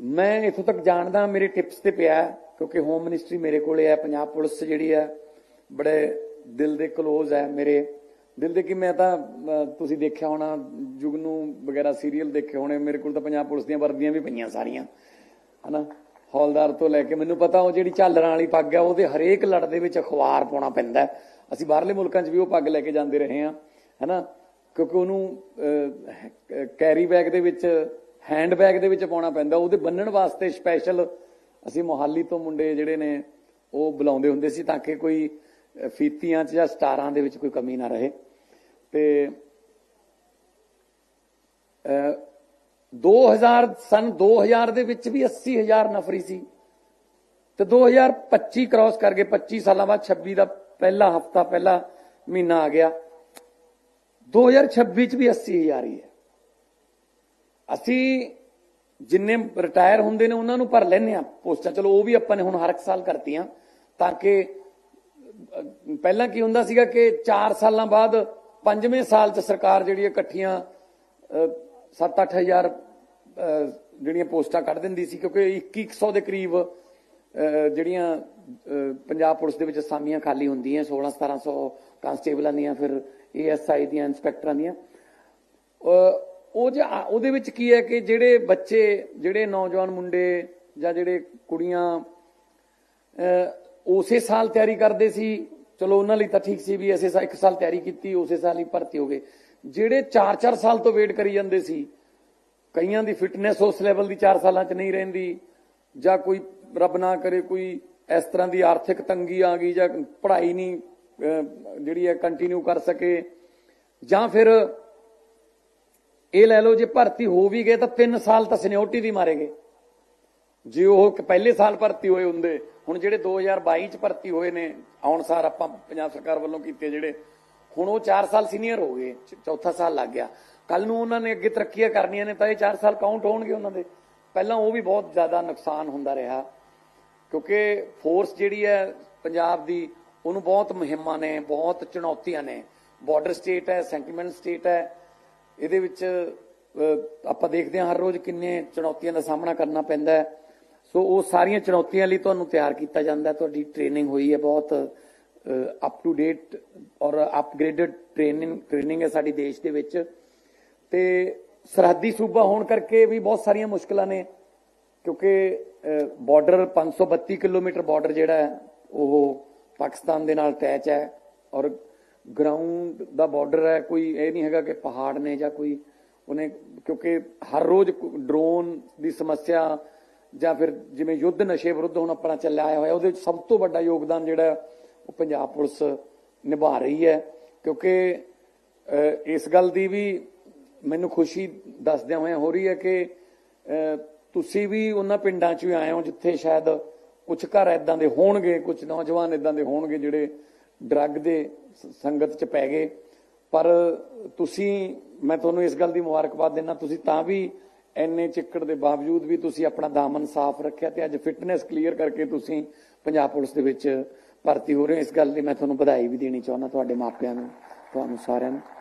ਮੈਂ ਇਥੋਂ ਤੱਕ ਜਾਣਦਾ ਮੇਰੇ ਟਿਪਸ ਤੇ ਪਿਆ ਕਿਉਂਕਿ ਹੋਮ ਮਿਨਿਸਟਰੀ ਮੇਰੇ ਕੋਲੇ ਹੈ, ਪੰਜਾਬ ਪੁਲਿਸ ਜਿਹੜੀ ਹੈ, ਬੜੇ ਦਿਲ ਦੇ ਕਲੋਜ਼ ਹੈ ਮੇਰੇ। ਦਿਲ ਦੇ ਕਿ ਮੈਂ ਤਾਂ ਤੁਸੀਂ ਦੇਖਿਆ ਹੋਣਾ, ਜੁਗਨੂ ਵਗੈਰਾ ਸੀਰੀਅਲ ਦੇਖੇ ਹੋਣੇ, ਮੇਰੇ ਕੋਲ ਤਾਂ ਪੰਜਾਬ ਪੁਲਿਸ ਦੀਆਂ ਵਰਦੀਆਂ ਵੀ ਪਈਆਂ ਸਾਰੀਆਂ। ਹਨਾ? ਹੌਲਦਾਰ ਤੋਂ ਲੈ ਕੇ ਮੈਨੂੰ ਪਤਾ ਉਹ ਜਿਹੜੀ ਝਾਲਰਾਂ ਵਾਲੀ ਪੱਗ ਹੈ, ਉਹਦੇ ਹਰੇਕ ਲੜ ਦੇ ਵਿੱਚ ਅਖਬਾਰ ਪਾਉਣਾ ਪੈਂਦਾ ਅਸੀਂ ਬਾਹਰਲੇ ਮੁਲਕਾਂ 'ਚ ਵੀ ਉਹ ਪੱਗ ਲੈ ਕੇ ਜਾਂਦੇ ਰਹੇ ਹਾਂ, ਹਨਾ? ਕਿਉਂਕਿ ਉਹਨੂੰ ਕੈਰੀ ਬੈਗ ਦੇ ਵਿੱਚ ਹੈਂਡ ਬੈਗ ਦੇ ਵਿੱਚ ਪਾਉਣਾ ਪੈਂਦਾ ਉਹਦੇ ਬੰਨਣ ਵਾਸਤੇ ਸਪੈਸ਼ਲ ਅਸੀਂ ਮੋਹਾਲੀ ਤੋਂ ਮੁੰਡੇ ਜਿਹੜੇ ਨੇ ਉਹ ਬੁਲਾਉਂਦੇ ਹੁੰਦੇ ਸੀ ਤਾਂ ਕਿ ਕੋਈ ਫੀਤੀਆਂ 'ਚ ਜਾਂ ਸਟਾਰਾਂ ਦੇ ਵਿੱਚ ਕੋਈ ਕਮੀ ਨਾ ਰਹੇ। ਤੇ ਅਹ, 2000 ਸਨ 2000 ਦੇ ਵਿੱਚ ਵੀ 80000 ਨਫਰੀ ਸੀ। ਤੇ 2025 ਕ੍ਰਾਸ ਕਰ ਗਏ 25 ਸਾਲਾਂ ਬਾਅਦ 26 ਦਾ ਪਹਿਲਾ ਹਫਤਾ ਪਹਿਲਾ ਮਹੀਨਾ ਆ ਗਿਆ। 2026 ਚ ਵੀ 80000 ਹੀ ਹੈ। ਅਸੀਂ ਜਿੰਨੇ ਰਿਟਾਇਰ ਹੁੰਦੇ ਨੇ ਉਹਨਾਂ ਨੂੰ ਭਰ ਲੈਨੇ ਆ ਪੋਸਟਾਂ। ਚਲੋ, ਉਹ ਵੀ ਆਪਾਂ ਨੇ ਹੁਣ ਹਰ ਇੱਕ ਸਾਲ ਕਰਤੀਆਂ ਤਾਂ ਕਿ ਪਹਿਲਾਂ ਕੀ ਹੁੰਦਾ ਸੀਗਾ ਕਿ 4 ਸਾਲਾਂ ਬਾਅਦ ਪੰਜਵੇਂ ਸਾਲ ਚ ਸਰਕਾਰ ਜਿਹੜੀ ਹੈ ਇਕੱਠੀਆਂ 7-8000 ਜਿਹੜੀਆਂ ਪੋਸਟਾਂ ਕੱਢ ਦਿੰਦੀ ਸੀ ਕਿਉਂਕਿ 2100 ਦੇ ਕਰੀਬ ਜਿਹੜੀਆਂ ਪੰਜਾਬ ਪੁਲਿਸ ਦੇ ਵਿੱਚ ਅਸਾਮੀਆਂ ਖਾਲੀ ਹੁੰਦੀਆਂ 16-1700 ਕਾਂਸਟੇਬਲਾਂ ਦੀਆਂ, ਫਿਰ ਏਐਸਆਈ ਦੀਆਂ, ਇੰਸਪੈਕਟਰਾਂ ਦੀਆਂ। ਉਹ ਉਹਦੇ ਵਿੱਚ ਕੀ ਹੈ ਕਿ ਜਿਹੜੇ ਬੱਚੇ, ਜਿਹੜੇ ਨੌਜਵਾਨ ਮੁੰਡੇ ਜਾਂ ਜਿਹੜੇ ਕੁੜੀਆਂ ਉਸੇ ਸਾਲ ਤਿਆਰੀ ਕਰਦੇ ਸੀ, ਚਲੋ ਉਹਨਾਂ ਲਈ ਤਾਂ ਠੀਕ ਸੀ ਵੀ ਐਸੇ ਇੱਕ ਸਾਲ ਤਿਆਰੀ ਕੀਤੀ, ਉਸੇ ਸਾਲ ਹੀ ਭਰਤੀ ਹੋ ਗਏ। ਜਿਹੜੇ 4-4 ਸਾਲ ਤੋਂ ਵੇਟ ਕਰੀ ਜਾਂਦੇ ਸੀ, ਕਈਆਂ ਦੀ ਫਿਟਨੈਸ ਉਸ ਲੈਵਲ ਦੀ 4 ਸਾਲਾਂ 'ਚ ਨਹੀਂ ਰਹਿੰਦੀ, ਜਾਂ ਕੋਈ ਰੱਬ ਨਾ ਕਰੇ, ਕੋਈ ਇਸ ਤਰ੍ਹਾਂ ਦੀ ਆਰਥਿਕ ਤੰਗੀ ਆ ਗਈ ਜਾਂ ਪੜ੍ਹਾਈ ਨਹੀਂ ਜਿਹੜੀ ਹੈ ਕੰਟੀਨਿਊ ਕਰ ਸਕੇ, ਜਾਂ ਫਿਰ ਇਹ ਲੈ ਲਓ ਜੇ ਭਰਤੀ ਹੋ ਵੀ ਗਏ ਤਾਂ 3 ਸਾਲ ਤਾਂ ਸੀਨੀਅਰਟੀ ਦੀ ਮਾਰੇਗੇ। ਜੇ ਉਹ ਪਹਿਲੇ ਸਾਲ ਭਰਤੀ ਹੋਏ ਹੁੰਦੇ, ਹੁਣ ਜਿਹੜੇ 2022 ਚ ਭਰਤੀ ਹੋਏ ਨੇ, ਆਉਣ ਸਾਰ ਆਪਾਂ ਪੰਜਾਬ ਸਰਕਾਰ ਵੱਲੋਂ ਕੀਤੇ ਜਿਹੜੇ, ਹੁਣ ਉਹ 4 ਸਾਲ ਸੀਨੀਅਰ ਹੋ ਗਏ ਚੌਥਾ ਸਾਲ ਲੱਗ ਗਿਆ। ਕੱਲ ਨੂੰ ਉਹਨਾਂ ਨੇ ਅੱਗੇ ਤਰੱਕੀਆਂ ਕਰਨੀਆਂ ਨੇ ਤਾਂ ਇਹ 4 ਸਾਲ ਕਾਊਂਟ ਹੋਣਗੇ ਉਹਨਾਂ ਦੇ। ਪਹਿਲਾਂ ਉਹ ਵੀ ਬਹੁਤ ਜ਼ਿਆਦਾ ਨੁਕਸਾਨ ਹੁੰਦਾ ਰਿਹਾ, ਕਿਉਂਕਿ ਫੋਰਸ ਜਿਹੜੀ ਹੈ ਪੰਜਾਬ ਦੀ, ਉਹਨੂੰ ਬਹੁਤ ਮੁਹਿੰਮਾਂ ਨੇ, ਬਹੁਤ ਚੁਣੌਤੀਆਂ ਨੇ। ਬਾਰਡਰ ਸਟੇਟ ਹੈ ਸੈਂਟੀਮੈਂਟ ਸਟੇਟ ਹੈ ਇਹਦੇ ਵਿੱਚ ਆਪਾਂ ਦੇਖਦੇ ਹਾਂ ਹਰ ਰੋਜ਼ ਕਿੰਨੇ ਚੁਣੌਤੀਆਂ ਦਾ ਸਾਹਮਣਾ ਕਰਨਾ ਪੈਂਦਾ ਹੈ। ਸੋ ਉਹ ਸਾਰੀਆਂ ਚੁਣੌਤੀਆਂ ਲਈ ਤੁਹਾਨੂੰ ਤਿਆਰ ਕੀਤਾ ਜਾਂਦਾ ਤੁਹਾਡੀ ਟ੍ਰੇਨਿੰਗ ਹੋਈ ਹੈ ਬਹੁਤ ਅਪ ਟੂ ਡੇਟ ਔਰ ਅਪਗ੍ਰੇਡਡ ਟ੍ਰੇਨਿੰਗ ਟ੍ਰੇਨਿੰਗ ਹੈ ਸਾਡੀ ਦੇਸ਼ ਦੇ ਵਿੱਚ। ਤੇ ਸਰਹੱਦੀ ਸੂਬਾ ਹੋਣ ਕਰਕੇ ਵੀ ਬਹੁਤ ਸਾਰੀਆਂ ਮੁਸ਼ਕਲਾਂ ਨੇ, ਕਿਉਂਕਿ ਬਾਰਡਰ 532 ਕਿਲੋਮੀਟਰ ਬਾਰਡਰ ਜਿਹੜਾ ਹੈ, ਉਹ ਪਾਕਿਸਤਾਨ ਦੇ ਨਾਲ ਅਟੈਚ ਹੈ ਔਰ ਗਰਾਊਂਡ ਦਾ ਬਾਰਡਰ ਹੈ, ਕੋਈ ਇਹ ਨਹੀਂ ਹੈਗਾ ਕਿ ਪਹਾੜ ਨੇ ਜਾਂ ਕੋਈ ਉਹਨੇ, ਕਿਉਂਕਿ ਹਰ ਰੋਜ਼ ਡਰੋਨ ਦੀ ਸਮੱਸਿਆ ਜਾਂ ਫਿਰ ਜਿਵੇਂ ਯੁੱਧ ਨਸ਼ੇ ਵਿਰੁੱਧ ਹੁਣ ਆਪਣਾ ਚੱਲਿਆ ਹੋਇਆ, ਉਹਦੇ ਵਿੱਚ ਸਭ ਤੋਂ ਵੱਡਾ ਯੋਗਦਾਨ ਜਿਹੜਾ ਉਹ ਪੰਜਾਬ ਪੁਲਿਸ ਨਿਭਾ ਰਹੀ ਹੈ। ਕਿਉਂਕਿ ਇਸ ਗੱਲ ਦੀ ਵੀ ਮੈਨੂੰ ਖੁਸ਼ੀ ਦੱਸਦਿਆਂ ਹੋਇਆਂ ਹੋ ਰਹੀ ਹੈ ਕਿ ਤੁਸੀਂ ਵੀ ਉਹਨਾਂ ਪਿੰਡਾਂ 'ਚ ਆਏ ਹੋ ਜਿੱਥੇ ਸ਼ਾਇਦ ਕੁਝ ਘਰ ਐਦਾਂ ਦੇ ਹੋਣਗੇ ਕੁਝ ਨੌਜਵਾਨ ਐਦਾਂ ਦੇ ਹੋਣਗੇ ਜਿਹੜੇ ਡਰੱਗ ਦੇ ਸੰਗਤ 'ਚ ਪੈ ਗਏ। ਪਰ ਤੁਸੀਂ, ਮੈਂ ਤੁਹਾਨੂੰ ਇਸ ਗੱਲ ਦੀ ਮੁਬਾਰਕਬਾਦ ਦਿੰਦਾ, ਤੁਸੀਂ ਤਾਂ ਵੀ ਐਨੇ ਚਿੱਕੜ ਦੇ ਬਾਵਜੂਦ ਵੀ ਤੁਸੀਂ ਆਪਣਾ ਦਾਮਨ ਸਾਫ਼ ਰੱਖਿਆ ਤੇ ਅੱਜ ਫਿਟਨੈਸ ਕਲੀਅਰ ਕਰਕੇ ਤੁਸੀਂ ਪੰਜਾਬ ਪੁਲਿਸ ਦੇ ਵਿੱਚ ਭਰਤੀ ਹੋ ਰਹੇ ਹੋ। ਇਸ ਗੱਲ ਦੀ ਮੈਂ ਤੁਹਾਨੂੰ ਵਧਾਈ ਵੀ ਦੇਣੀ ਚਾਹੁੰਦਾ ਤੁਹਾਡੇ ਮਾਪਿਆਂ ਨੂੰ, ਤੁਹਾਨੂੰ ਸਾਰਿਆਂ ਨੂੰ।